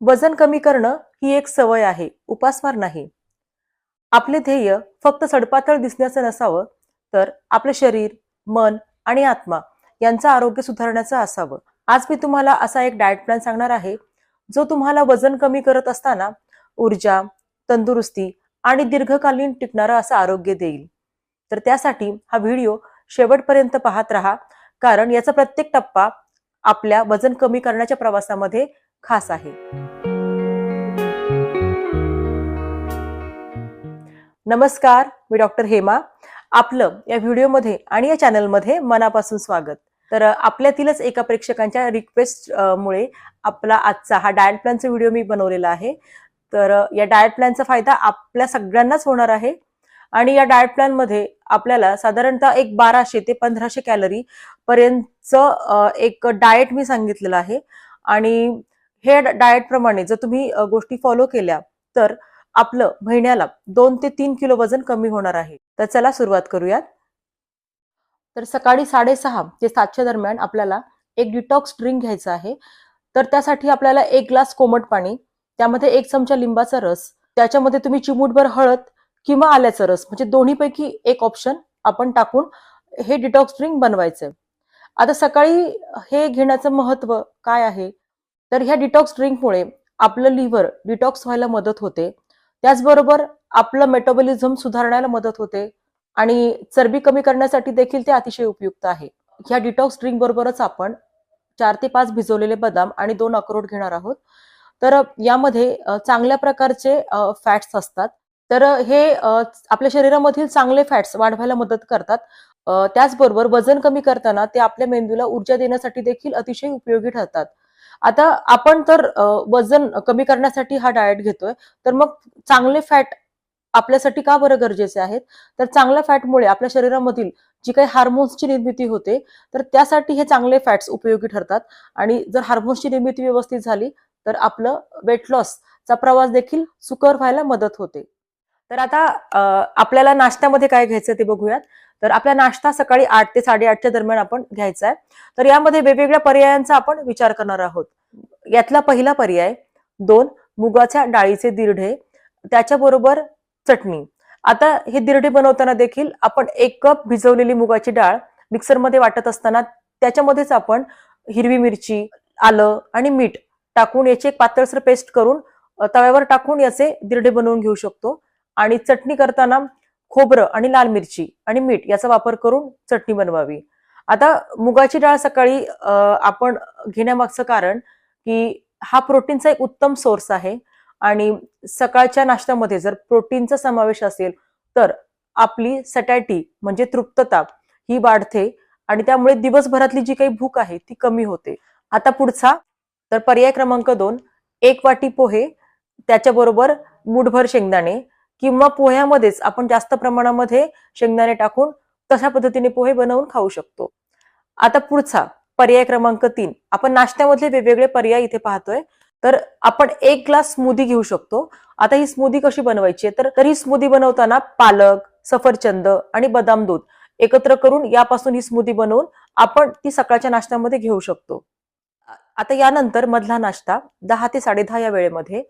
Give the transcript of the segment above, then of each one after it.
वजन कमी करणं ही एक सवय आहे. उपासमार नाही. आपले ध्येय फक्त सडपातळ दिसण्याचं नसावं तर आपलं शरीर मन आणि आत्मा यांचं आरोग्य सुधारण्याचं असावं. आज मी तुम्हाला असा एक डाएट प्लॅन सांगणार आहे जो तुम्हाला वजन कमी करत असताना ऊर्जा तंदुरुस्ती आणि दीर्घकालीन टिकणारं असं आरोग्य देईल. तर त्यासाठी हा व्हिडिओ शेवटपर्यंत पाहत राहा कारण याचा प्रत्येक टप्पा आपल्या वजन कमी करण्याच्या प्रवासामध्ये खास आहे. नमस्कार मी डॉक्टर हेमा. आपलं या व्हिडिओमध्ये आणि या चॅनलमध्ये मनापासून स्वागत. तर आपल्यातीलच एका प्रेक्षकांच्या रिक्वेस्ट मुळे आपला आजचा हा डायट प्लॅनचा व्हिडिओ मी बनवलेला आहे. तर या डायट प्लॅनचा फायदा आपल्या सगळ्यांनाच होणार आहे. आणि या डाएट प्लॅनमध्ये आपल्याला साधारणतः एक बाराशे ते पंधराशे कॅलरी पर्यंतचं एक डाएट मी सांगितलेलं आहे. आणि हे डाएट प्रमाणे जर तुम्ही गोष्टी फॉलो केल्या तर आपलं महिन्याला दोन ते तीन किलो वजन कमी होणार आहे. तर चला सुरुवात करूयात. तर सकाळी साडेसहा ते सातच्या दरम्यान आपल्याला एक डिटॉक्स ड्रिंक घ्यायचं आहे. तर त्यासाठी आपल्याला एक ग्लास कोमट पाणी त्यामध्ये एक चमचा लिंबाचा रस त्याच्यामध्ये तुम्ही चिमूटभर हळद किंवा आल्याचा रस. म्हणजे दोन्हीपैकी एक ऑप्शन आपण टाकून हे डिटॉक्स ड्रिंक बनवायचं. आता सकाळी हे घेण्याचं महत्त्व काय आहे? तर ह्या डिटॉक्स ड्रिंकमुळे आपलं लिव्हर डिटॉक्स व्हायला मदत होते. त्याचबरोबर आपलं मेटाबॉलिझम सुधारण्याला मदत होते. आणि चरबी कमी करण्यासाठी देखील ते अतिशय उपयुक्त आहे. ह्या डिटॉक्स ड्रिंक बरोबरच आपण चार ते पाच भिजवलेले बदाम आणि दोन अक्रोड घेणार आहोत. तर यामध्ये चांगल्या प्रकारचे फॅट्स असतात. तर हे आपल्या शरीरामधील चांगले फॅट्स वाढवायला मदत करतात. त्याचबरोबर वजन कमी करताना ते आपल्या मेंदूला ऊर्जा देण्यासाठी देखील अतिशय उपयोगी ठरतात. आता आपण तर वजन कमी करण्यासाठी हा डाएट घेतोय तर मग चांगले फॅट आपल्यासाठी का बरं गरजेचे आहेत? तर चांगल्या फॅटमुळे आपल्या शरीरामधील जी काही हार्मोन्सची निर्मिती होते तर त्यासाठी हे चांगले फॅट्स उपयोगी ठरतात. आणि जर हार्मोन्सची निर्मिती व्यवस्थित झाली तर आपलं वेट लॉसचा प्रवास देखील सुकर व्हायला मदत होते. तर आता आपल्याला नाश्त्यामध्ये काय घ्यायचं ते बघूयात. तर आपला नाश्ता सकाळी आठ ते साडेआठच्या दरम्यान आपण घ्यायचा आहे तर यामध्ये वेगवेगळ्या पर्यायांचा आपण विचार करणार आहोत. यातला पहिला पर्याय दोन मुगाच्या डाळीचे दिरढे त्याच्याबरोबर चटणी. आता हे दिरढे बनवताना देखील आपण एक कप भिजवलेली मुगाची डाळ मिक्सरमध्ये वाटत असताना त्याच्यामध्येच आपण हिरवी मिरची आलं आणि मीठ टाकून याची एक पातळसर पेस्ट करून तव्यावर टाकून याचे दिरढे बनवून घेऊ शकतो. आणि चटणी करताना खोबरं आणि लाल मिरची आणि मीठ याचा वापर करून चटणी बनवावी. आता मुगाची डाळ सकाळी आपण घेण्यामागचं कारण की हा प्रोटीनचा एक उत्तम सोर्स आहे आणि सकाळच्या नाश्त्यामध्ये जर प्रोटीनचा समावेश असेल तर आपली सटॅटी म्हणजे तृप्तता ही वाढते आणि त्यामुळे दिवसभरातली जी काही भूक आहे ती कमी होते. आता पुढचा तर पर्याय क्रमांक दोन एक वाटी पोहे त्याच्याबरोबर मुठभर शेंगदाणे किंवा पोह्यामध्येच आपण जास्त प्रमाणामध्ये शेंगदाणे टाकून तशा पद्धतीने पोहे बनवून खाऊ शकतो. आता पुढचा पर्याय क्रमांक तीन. आपण नाश्त्यामधले वेगवेगळे पर्याय इथे पाहतोय. तर आपण एक ग्लास स्मूदी घेऊ शकतो. आता ही स्मूदी कशी बनवायची आहे? तर तर ही स्मूदी बनवताना पालक सफरचंद आणि बदाम दूध एकत्र करून यापासून ही स्मूदी बनवून आपण ती सकाळच्या नाश्त्यामध्ये घेऊ शकतो. आता यानंतर मधला नाश्ता दहा ते साडेदहा या वेळेमध्ये.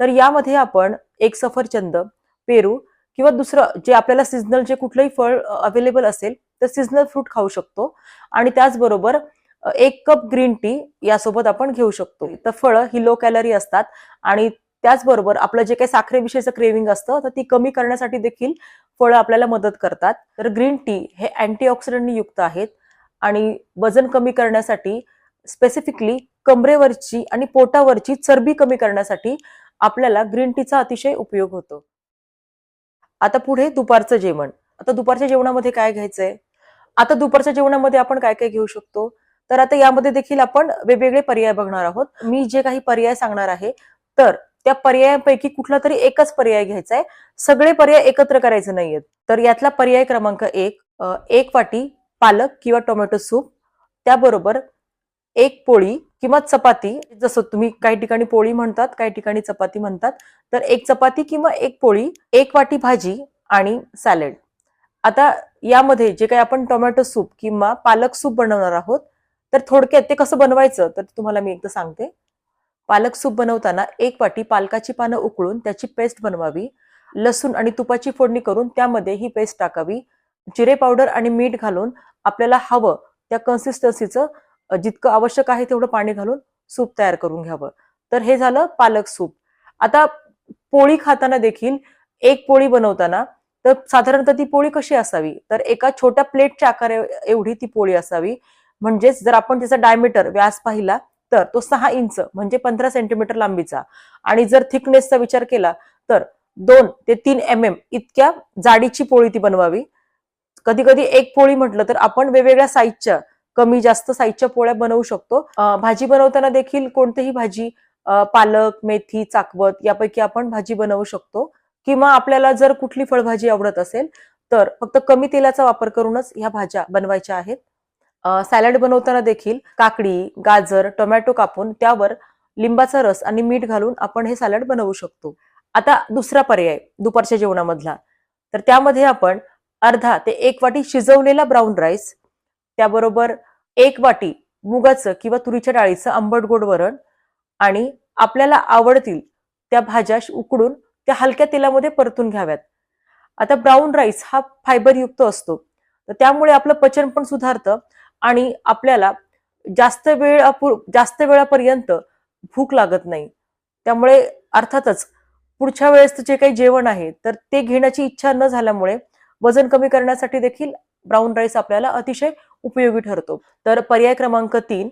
तर यामध्ये आपण एक सफरचंद पेरू किंवा दुसरं जे आपल्याला सिजनल जे कुठलंही फळ अवेलेबल असेल तर सिजनल फ्रूट खाऊ शकतो. आणि त्याचबरोबर एक कप ग्रीन टी यासोबत आपण घेऊ शकतो. तर फळं ही लो कॅलरी असतात आणि त्याचबरोबर आपलं जे काही साखरेविषयीचं क्रेविंग असतं तर ती कमी करण्यासाठी देखील फळं आपल्याला मदत करतात. तर ग्रीन टी हे अँटीऑक्सिडंटनी युक्त आहेत आणि वजन कमी करण्यासाठी स्पेसिफिकली कमरेवरची आणि पोटावरची चरबी कमी करण्यासाठी आपल्याला ग्रीन टीचा अतिशय उपयोग होतो. आता पुढे दुपारचं जेवण. आता दुपारच्या जेवणामध्ये काय घ्यायचंय? आता दुपारच्या जेवणामध्ये आपण काय काय घेऊ शकतो? तर आता यामध्ये देखील आपण वेगवेगळे पर्याय बघणार आहोत. मी जे काही पर्याय सांगणार आहे तर त्या पर्यायापैकी कुठला तरी एकच पर्याय घ्यायचा आहे सगळे पर्याय एकत्र करायचे नाहीयेत. तर यातला पर्याय क्रमांक एक एक वाटी पालक किंवा टोमॅटो सूप त्याबरोबर एक पोळी किंवा चपाती जसं तुम्ही काही ठिकाणी पोळी म्हणतात काही ठिकाणी चपाती म्हणतात तर एक चपाती किंवा एक पोळी एक वाटी भाजी आणि सॅलड. आता यामध्ये जे काही आपण टोमॅटो सूप किंवा पालक सूप बनवणार आहोत तर थोडक्यात ते कसं बनवायचं तर तुम्हाला मी एकदा सांगते. पालक सूप बनवताना एक वाटी पालकाची पानं उकळून त्याची पेस्ट बनवावी. लसूण आणि तुपाची फोडणी करून त्यामध्ये ही पेस्ट टाकावी. जिरे पावडर आणि मीठ घालून आपल्याला हवं त्या कन्सिस्टन्सीचं जितकं आवश्यक आहे तेवढं पाणी घालून सूप तयार करून घ्यावं. तर हे झालं पालक सूप. आता पोळी खाताना देखील एक पोळी बनवताना तर साधारणतः ती पोळी कशी असावी? तर एका छोट्या प्लेटच्या आकार एवढी ती पोळी असावी. म्हणजेच जर आपण त्याचा डायमीटर व्यास पाहिला तर तो सहा इंच म्हणजे पंधरा सेंटीमीटर लांबीचा. आणि जर थिकनेसचा विचार केला तर दोन ते तीन एम एम इतक्या जाडीची पोळी ती बनवावी. कधी कधी एक पोळी म्हटलं तर आपण वेगवेगळ्या साईजच्या कमी जास्त साईजच्या पोळ्या बनवू शकतो. भाजी बनवताना देखील कोणतीही भाजी पालक मेथी चाकवत यापैकी आपण भाजी बनवू शकतो. किंवा आपल्याला जर कुठली फळभाजी आवडत असेल तर फक्त कमी तेलाचा वापर करूनच ह्या भाज्या बनवायच्या आहेत. सॅलड बनवताना देखील काकडी गाजर टोमॅटो कापून त्यावर लिंबाचा रस आणि मीठ घालून आपण हे सॅलड बनवू शकतो. आता दुसरा पर्याय दुपारच्या जेवणामधला. तर त्यामध्ये आपण अर्धा ते एक वाटी शिजवलेला ब्राऊन राईस त्याबरोबर एक वाटी मुगाचं किंवा तुरीच्या डाळीचं आंबट गोड वरण आणि आपल्याला आवडतील त्या भाज्या उकडून त्या हलक्या तेलामध्ये परतून घ्याव्यात. आता ब्राऊन राईस हा फायबरयुक्त असतो. तर त्यामुळे आपलं पचन पण सुधारतं आणि आपल्याला जास्त वेळ जास्त वेळापर्यंत भूक लागत नाही. त्यामुळे अर्थातच पुढच्या वेळेस जे काही जेवण आहे तर ते घेण्याची इच्छा न झाल्यामुळे वजन कमी करण्यासाठी देखील ब्राऊन राईस आपल्याला अतिशय उपयोगी ठरतो. तर पर्याय क्रमांक तीन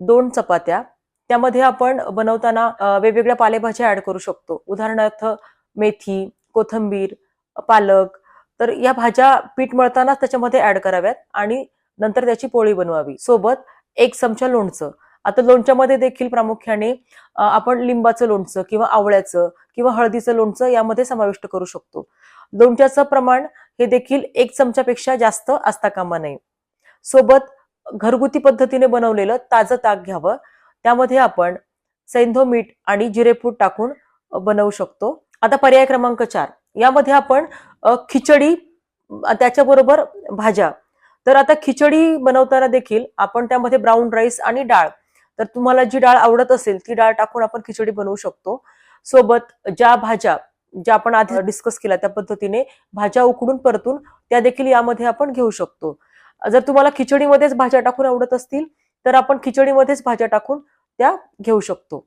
दोन चपात्या. त्यामध्ये आपण बनवताना वेगवेगळ्या पालेभाज्या ऍड करू शकतो. उदाहरणार्थ मेथी कोथंबीर पालक. तर या भाज्या पीठ मळतानाच त्याच्यामध्ये ऍड कराव्यात आणि नंतर त्याची पोळी बनवावी. सोबत एक चमचा लोणचं. आता लोणच्यामध्ये देखील प्रामुख्याने आपण लिंबाचं लोणचं किंवा आवळ्याचं किंवा हळदीचं लोणचं यामध्ये समाविष्ट करू शकतो. लोणच्याचं प्रमाण हे देखील एक चमच्यापेक्षा जास्त असता कामा नये. सोबत घरगुती पद्धतीने बनवलेलं ताजं ताक घ्यावं. त्यामध्ये आपण सैंधो मीठ आणि जिरेपूड टाकून बनवू शकतो. आता पर्याय क्रमांक चार. यामध्ये आपण खिचडी त्याच्याबरोबर भाज्या. तर आता खिचडी बनवताना देखील आपण त्यामध्ये ब्राऊन राईस आणि डाळ. तर तुम्हाला जी डाळ आवडत असेल ती डाळ टाकून आपण खिचडी बनवू शकतो. सोबत ज्या भाज्या ज्या आपण आधी डिस्कस केल्या त्या पद्धतीने भाज्या उकडून परतून त्या देखील यामध्ये आपण घेऊ शकतो. जर तुम्हाला खिचडीमध्येच भाज्या टाकून आवडत असतील तर आपण खिचडीमध्येच भाज्या टाकून त्या घेऊ शकतो.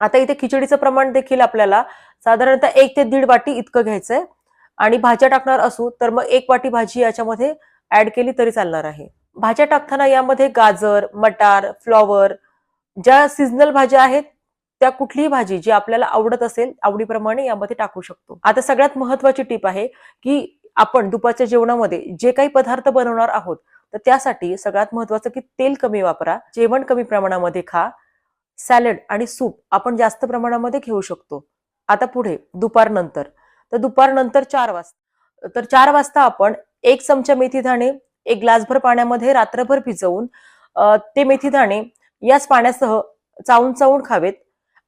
आता इथे खिचडीचं प्रमाण देखील आपल्याला साधारणतः एक ते दीड वाटी इतकं घ्यायचंय. आणि भाज्या टाकणार असू तर मग एक वाटी भाजी याच्यामध्ये ऍड केली तरी चालणार आहे. भाज्या टाकताना यामध्ये गाजर मटार फ्लॉवर ज्या सिजनल भाज्या आहेत त्या कुठलीही भाजी जी आपल्याला आवडत असेल आवडीप्रमाणे यामध्ये टाकू शकतो. आता सगळ्यात महत्वाची टीप आहे की आपण दुपारच्या जेवणामध्ये जे काही पदार्थ बनवणार आहोत तर त्यासाठी सगळ्यात महत्वाचं की तेल कमी वापरा जेवण कमी प्रमाणामध्ये खा सॅलड आणि सूप आपण जास्त प्रमाणामध्ये घेऊ शकतो. आता पुढे दुपारनंतर. तर दुपारनंतर चार वाजता तर चार वाजता आपण एक चमचा मेथी दाणे एक ग्लासभर पाण्यामध्ये रात्रभर भिजवून ते मेथी दाणे याच पाण्यासह चावून चावून खावेत.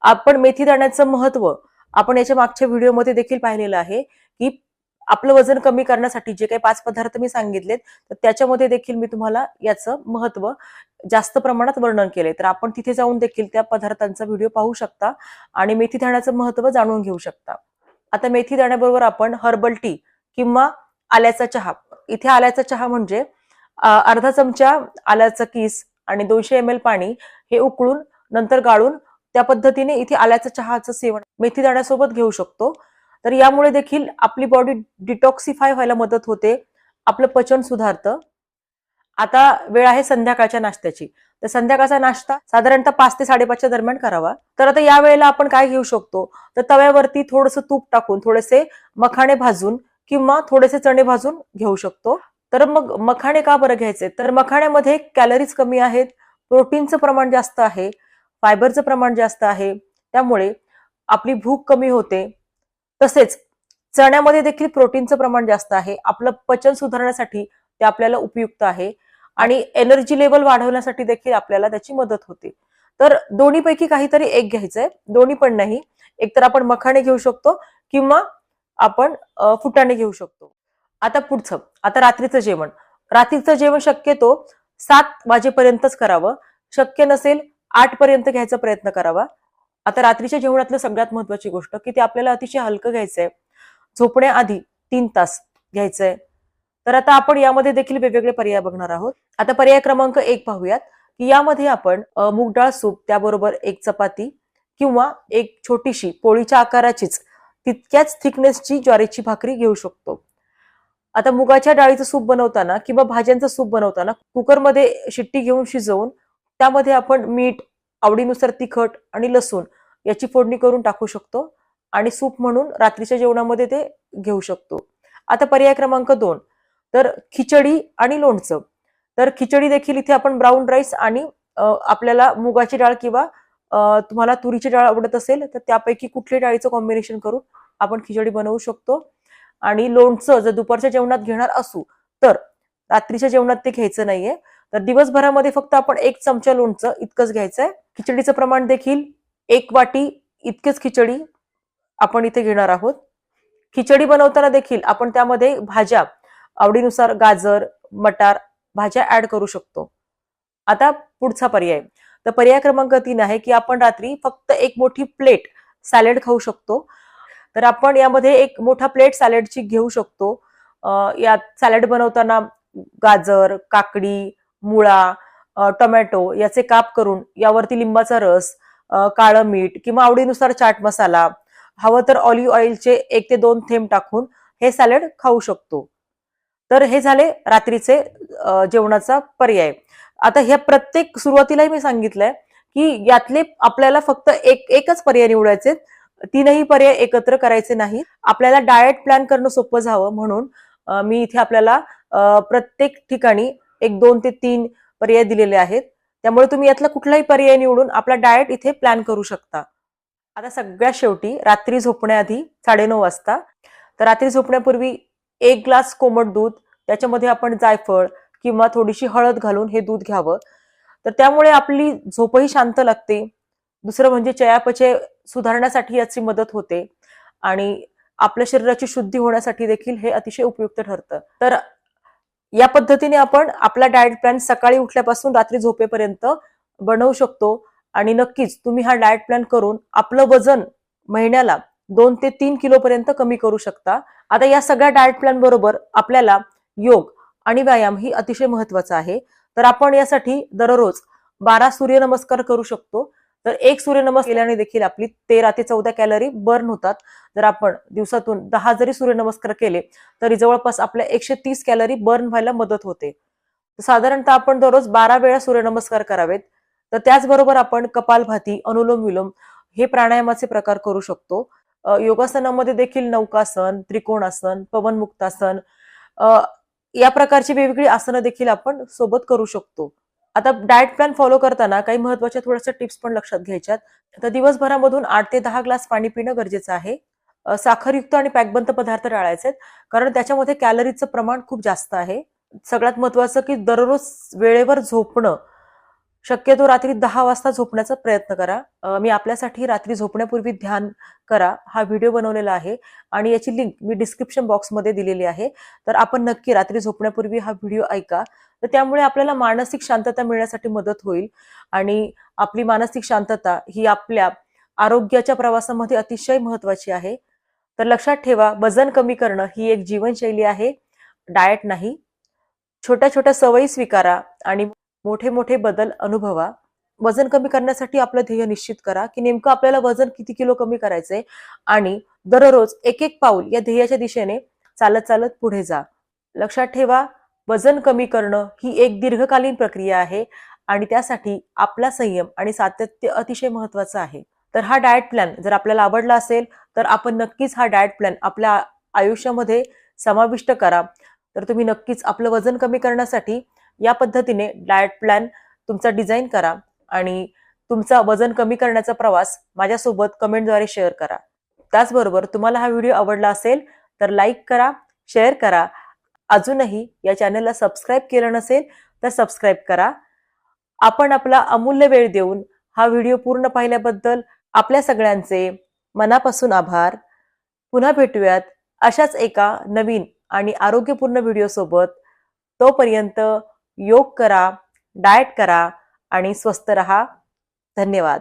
आपण मेथी दाण्याचं महत्त्व आपण याच्या मागच्या व्हिडिओमध्ये देखील पाहिलेलं आहे की आपलं वजन कमी करण्यासाठी जे काही पाच पदार्थ मी सांगितलेत तर त्याच्यामध्ये देखील मी तुम्हाला याचं महत्त्व जास्त प्रमाणात वर्णन केले तर आपण तिथे जाऊन देखील त्या पदार्थांचा व्हिडिओ पाहू शकता आणि मेथी दाण्याचं महत्त्व जाणून घेऊ शकता. आता मेथी दाण्याबरोबर आपण हर्बल टी किंवा आल्याचा चहा. इथे आल्याचा चहा म्हणजे अर्धा चमचा आल्याचा किस आणि दोनशे एम एल पाणी हे उकळून नंतर गाळून त्या पद्धतीने इथे आल्याचं चहाचं सेवन मेथी दाण्यासोबत घेऊ शकतो. तर यामुळे देखील आपली बॉडी डिटॉक्सिफाय व्हायला मदत होते. आपलं पचन सुधारतं. आता वेळ आहे संध्याकाळच्या नाश्त्याची. तर संध्याकाळचा नाश्ता साधारणतः पाच ते साडेपाचच्या दरम्यान करावा. तर आता या वेळेला आपण काय घेऊ शकतो? तर तव्यावरती थोडंसं तूप टाकून थोडेसे मखाणे भाजून किंवा थोडेसे चणे भाजून घेऊ शकतो. तर मग मखाणे का बरं घ्यायचे? तर मखाण्यामध्ये कॅलरीज कमी आहेत प्रोटीनचं प्रमाण जास्त आहे फायबरचं प्रमाण जास्त आहे. त्यामुळे आपली भूक कमी होते. तसेच चण्यामध्ये देखील प्रोटीनचं प्रमाण जास्त आहे. आपलं पचन सुधारण्यासाठी ते आपल्याला उपयुक्त आहे. आणि एनर्जी लेवल वाढवण्यासाठी देखील आपल्याला त्याची मदत होते. तर दोन्हीपैकी काहीतरी एक घ्यायचंय. दोन्ही पण नाही. एकतर आपण मखाणे घेऊ शकतो किंवा आपण अ, फुटाणे घेऊ शकतो. आता पुढचं. आता रात्रीचं जेवण. रात्रीचं जेवण शक्यतो सात वाजेपर्यंतच करावं. शक्य नसेल आठ पर्यंत घ्यायचा प्रयत्न करावा. आता रात्रीच्या जेवणातलं सगळ्यात महत्वाची गोष्ट की ते आपल्याला अतिशय हलकं घ्यायचंय. झोपण्याआधी तीन तास घ्यायचंय. तर आता आपण यामध्ये देखील वेगवेगळे पर्याय बघणार आहोत. आता पर्याय क्रमांक एक पाहूयात की यामध्ये आपण मूग डाळ सूप त्याबरोबर एक चपाती किंवा एक छोटीशी पोळीच्या आकाराचीच तितक्याच थिकनेसची ज्वारीची भाकरी घेऊ शकतो. आता मुगाच्या डाळीचं सूप बनवताना किंवा भाज्यांचं सूप बनवताना कुकरमध्ये शिट्टी घेऊन शिजवून त्यामध्ये आपण मीठ आवडीनुसार तिखट आणि लसूण याची फोडणी करून टाकू शकतो आणि सूप म्हणून रात्रीच्या जेवणामध्ये ते घेऊ शकतो. आता पर्याय क्रमांक दोन. तर खिचडी आणि लोणचं. तर खिचडी देखील इथे आपण ब्राऊन राईस आणि आपल्याला मुगाची डाळ किंवा तुम्हाला तुरीची डाळ आवडत असेल तर त्यापैकी कुठल्या डाळीचं कॉम्बिनेशन करून आपण खिचडी बनवू शकतो. आणि लोणचं जर दुपारच्या जेवणात घेणार असू तर रात्रीच्या जेवणात ते घ्यायचं नाहीये. तर दिवसभरामध्ये फक्त आपण एक चमचा लोणचं इतकंच घ्यायचं आहे खिचडीचं प्रमाण देखील एक वाटी इतकेच खिचडी आपण इथे घेणार आहोत. खिचडी बनवताना देखील आपण त्यामध्ये भाज्या आवडीनुसार गाजर मटार भाज्या ऍड करू शकतो. आता पुढचा पर्याय. तर पर्याय क्रमांक तीन आहे की आपण रात्री फक्त एक मोठी प्लेट सॅलेड खाऊ शकतो. तर आपण यामध्ये एक मोठा प्लेट सॅलेडची घेऊ शकतो. यात सॅलेड बनवताना गाजर काकडी मुळा टोमॅटो याचे काप करून यावरती लिंबाचा रस काळं मीठ किंवा आवडीनुसार चाट मसाला हवं तर ऑलिव्ह ऑइलचे एक ते दोन थेंब टाकून हे सॅलड खाऊ शकतो. तर हे झाले रात्रीचे जेवणाचा पर्याय. आता ह्या प्रत्येक सुरुवातीलाही मी सांगितलंय की यातले आपल्याला फक्त एक एकच पर्याय निवडायचे तीनही पर्याय एकत्र करायचे नाही आपल्याला डाएट प्लॅन करणं सोपं जावं म्हणून मी इथे आपल्याला प्रत्येक ठिकाणी एक दोन ते तीन पर्याय दिलेले आहेत. त्यामुळे तुम्ही यातला कुठलाही पर्याय निवडून आपला डाएट इथे प्लॅन करू शकता. आता सगळ्यात शेवटी रात्री झोपण्याआधी साडेनऊ वाजता. तर रात्री झोपण्यापूर्वी एक ग्लास कोमट दूध त्याच्यामध्ये आपण जायफळ किंवा थोडीशी हळद घालून हे दूध घ्यावं. तर त्यामुळे आपली झोपही शांत लागते. दुसरं म्हणजे चयापचय सुधारण्यासाठी याची मदत होते. आणि आपल्या शरीराची शुद्धी होण्यासाठी देखील हे अतिशय उपयुक्त ठरतं. तर या पद्धतीने आपण आपला डाएट प्लॅन सकाळी उठल्यापासून रात्री झोपेपर्यंत बनवू शकतो. आणि नक्कीच तुम्ही हा डाएट प्लॅन करून आपलं वजन महिन्याला दोन ते तीन किलोपर्यंत कमी करू शकता. आता या सगळ्या डाएट प्लॅन बरोबर आपल्याला योग आणि व्यायाम ही अतिशय महत्त्वाचा आहे. तर आपण यासाठी दररोज बारा सूर्यनमस्कार करू शकतो. तर एक सूर्यनमस्कार केल्याने देखील आपली तेरा ते चौदा कॅलरी बर्न होतात. जर आपण दिवसातून दहा जरी सूर्यनमस्कार केले तरी जवळपास आपल्या एकशे तीस कॅलरी बर्न व्हायला मदत होते. साधारणतः आपण दररोज बारा वेळा सूर्यनमस्कार करावेत. तर त्याचबरोबर आपण कपालभाती अनुलोम विलोम हे प्राणायामाचे प्रकार करू शकतो. योगासनामध्ये देखील नौकासन त्रिकोणासन पवनमुक्तासन या प्रकारची वेगवेगळी आसनं देखील आपण सोबत करू शकतो. आता डाएट प्लॅन फॉलो करताना काही महत्त्वाच्या थोड्याशा टिप्स पण लक्षात घ्यायच्यात. तर दिवसभरामधून आठ ते दहा ग्लास पाणी पिणं गरजेचं आहे. साखरयुक्त आणि पॅकबंद पदार्थ टाळायचे आहेत, कारण त्याच्यामध्ये कॅलरीचं प्रमाण खूप जास्त आहे. सगळ्यात महत्वाचं की दररोज वेळेवर झोपणं शक्यतो रात्री दहा वाजता झोपण्याचा प्रयत्न करा. मी आपल्यासाठी रात्री झोपण्यापूर्वी ध्यान करा. हा व्हिडिओ बनवलेला आहे आणि याची लिंक मी डिस्क्रिप्शन बॉक्समध्ये दिलेली आहे. तर आपण नक्की रात्री झोपण्यापूर्वी हा व्हिडिओ ऐका. तर त्यामुळे आपल्याला मानसिक शांतता मिळण्यासाठी मदत होईल आणि आपली मानसिक शांतता ही आपल्या आरोग्याच्या प्रवासामध्ये अतिशय महत्वाची आहे. तर लक्षात ठेवा वजन कमी करणं ही एक जीवनशैली आहे. डाएट नाही. छोट्या छोट्या सवयी स्वीकारा आणि मोठे मोठे बदल अनुभवा. वजन कमी करण्यासाठी आपलं ध्येय निश्चित करा की नेमकं आपल्याला वजन किती किलो कमी करायचंय आणि दररोज एक एक पाऊल या ध्येयाच्या दिशेने चालत चालत पुढे जा. लक्षात ठेवा वजन कमी करणं ही एक दीर्घकालीन प्रक्रिया आहे आणि त्यासाठी आपला संयम आणि सातत्य अतिशय महत्वाचं आहे. तर हा डाएट प्लॅन जर आपल्याला आवडला असेल तर आपण नक्कीच हा डाएट प्लॅन आपल्या आयुष्यामध्ये समाविष्ट करा. तर तुम्ही नक्कीच आपलं वजन कमी करण्यासाठी या पद्धतीने डाएट प्लॅन तुमचा डिझाईन करा आणि तुमचा वजन कमी करण्याचा प्रवास माझ्यासोबत कमेंटद्वारे शेअर करा. त्याचबरोबर तुम्हाला हा व्हिडिओ आवडला असेल तर लाईक करा शेअर करा. अजूनही या चॅनलला सबस्क्राईब केलं नसेल तर सबस्क्राईब करा. आपण आपला अमूल्य वेळ देऊन हा व्हिडिओ पूर्ण पाहिल्याबद्दल आपल्या सगळ्यांचे मनापासून आभार. पुन्हा भेटूयात अशाच एका नवीन आणि आरोग्यपूर्ण व्हिडिओसोबत तोपर्यंत योग करा डाएट करा आणि स्वस्त रहा. धन्यवाद.